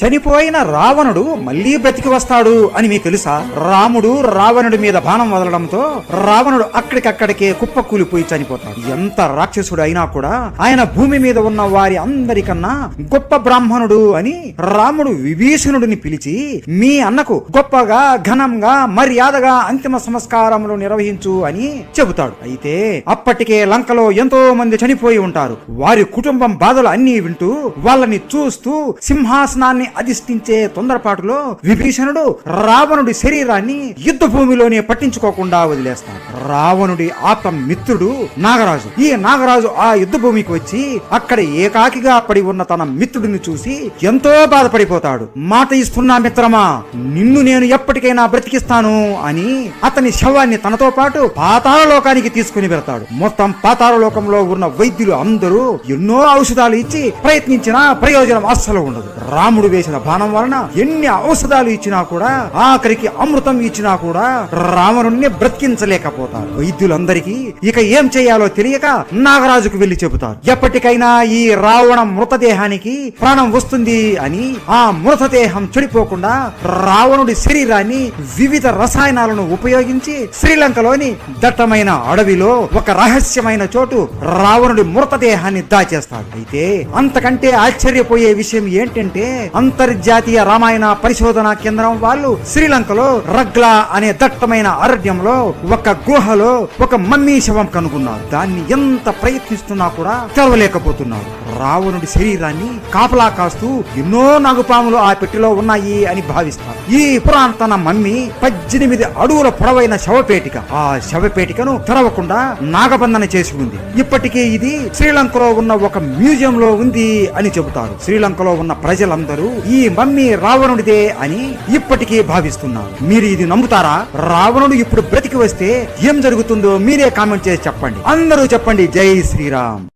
చనిపోయిన రావణుడు మళ్ళీ బ్రతికి వస్తాడు అని మీకు తెలుసా? రాముడు రావణుడి మీద బాణం వదలడంతో రావణుడు అక్కడికక్కడికే కుప్పకూలిపోయి చనిపోతాడు. ఎంత రాక్షసుడు అయినా కూడా ఆయన భూమి మీద ఉన్న వారి అందరికన్నా గొప్ప బ్రాహ్మణుడు అని రాముడు విభీషణుడిని పిలిచి మీ అన్నకు గొప్పగా ఘనంగా మర్యాదగా అంతిమ సంస్కారములు నిర్వహించు అని చెబుతాడు. అయితే అప్పటికే లంకలో ఎంతో మంది చనిపోయి ఉంటారు. వారి కుటుంబం బాధలు అన్నీ వింటూ వాళ్ళని చూస్తూ సింహాసనాన్ని అధిష్ఠించే తొందరపాటులో విభీషణుడు రావణుడి శరీరాన్ని యుద్ధ భూమిలోనే పట్టించుకోకుండా వదిలేస్తాడు. రావణుడి ఆత్మ మిత్రుడు నాగరాజు. ఈ నాగరాజు ఆ యుద్ధ భూమికి వచ్చి అక్కడ ఏకాకిగా పడి ఉన్న తన మిత్రుడిని చూసి ఎంతో బాధపడిపోతాడు. మాట ఇస్తున్నా మిత్రమా నిన్ను నేను ఎప్పటికైనా బ్రతికిస్తాను అని అతని శవాన్ని తనతో పాటు పాతాళ లోకానికి తీసుకుని వెళ్తాడు. మొత్తం పాతాళ లోకంలో ఉన్న వైద్యులు అందరూ ఎన్నో ఔషధాలు ఇచ్చి ప్రయత్నించినా ప్రయోజనం అస్సలు ఉండదు. రాముడు వేసిన బాణం వలన ఎన్ని ఔషధాలు ఇచ్చినా కూడా ఆఖరికి అమృతం ఇచ్చినా కూడా రావణుణ్ణి బ్రతికించలేకపోతారు. వైద్యులందరికీ ఇక ఏం చేయాలో తెలియక నాగరాజుకు వెళ్ళి చెబుతారు. ఎప్పటికైనా ఈ రావణ మృతదేహానికి ప్రాణం వస్తుంది అని ఆ మృతదేహం చెడిపోకుండా రావణుడి శరీరాన్ని వివిధ రసాయనాలను ఉపయోగించి శ్రీలంకలోని దట్టమైన అడవిలో ఒక రహస్యమైన చోటు రావణుడి మృతదేహాన్ని దాచేస్తాడు అయితే అంతకంటే ఆశ్చర్యపోయే విషయం ఏంటంటే అంతర్జాతీయ రామాయణ పరిశోధన కేంద్రం వాళ్ళు శ్రీలంకలో రగ్లా అనే దట్టమైన అరణ్యంలో ఒక గుహలో ఒక మమ్మీ శవం కనుగొన్నారు. దాన్ని ఎంత ప్రయత్నిస్తున్నా కూడా తెరవలేకపోతున్నారు. రావణుడి శరీరాన్ని కాపలా కాస్తూ ఎన్నో నాగుపాములు ఆ పెట్టెలో ఉన్నాయి అని భావిస్తారు. ఈ పురాతన మమ్మీ పద్దెనిమిది అడుగుల పొడవైన శవపేటిక. ఆ శవపేటికను తెరవకుండా నాగబంధన చేసి ఉంది. ఇప్పటికీ ఇది శ్రీలంకలో ఉన్న ఒక మ్యూజియం లో ఉంది అని చెబుతారు. శ్రీలంకలో ఉన్న ప్రజలందరూ ఈ మమ్మీ రావణుడిదే అని ఇప్పటికీ భావిస్తున్నారు మీరు ఇది నమ్ముతారా? రావణుడు ఇప్పుడు బ్రతికి వస్తే ఏం జరుగుతుందో మీరే కామెంట్ చేసి చెప్పండి. అందరూ చెప్పండి. జై శ్రీరామ్.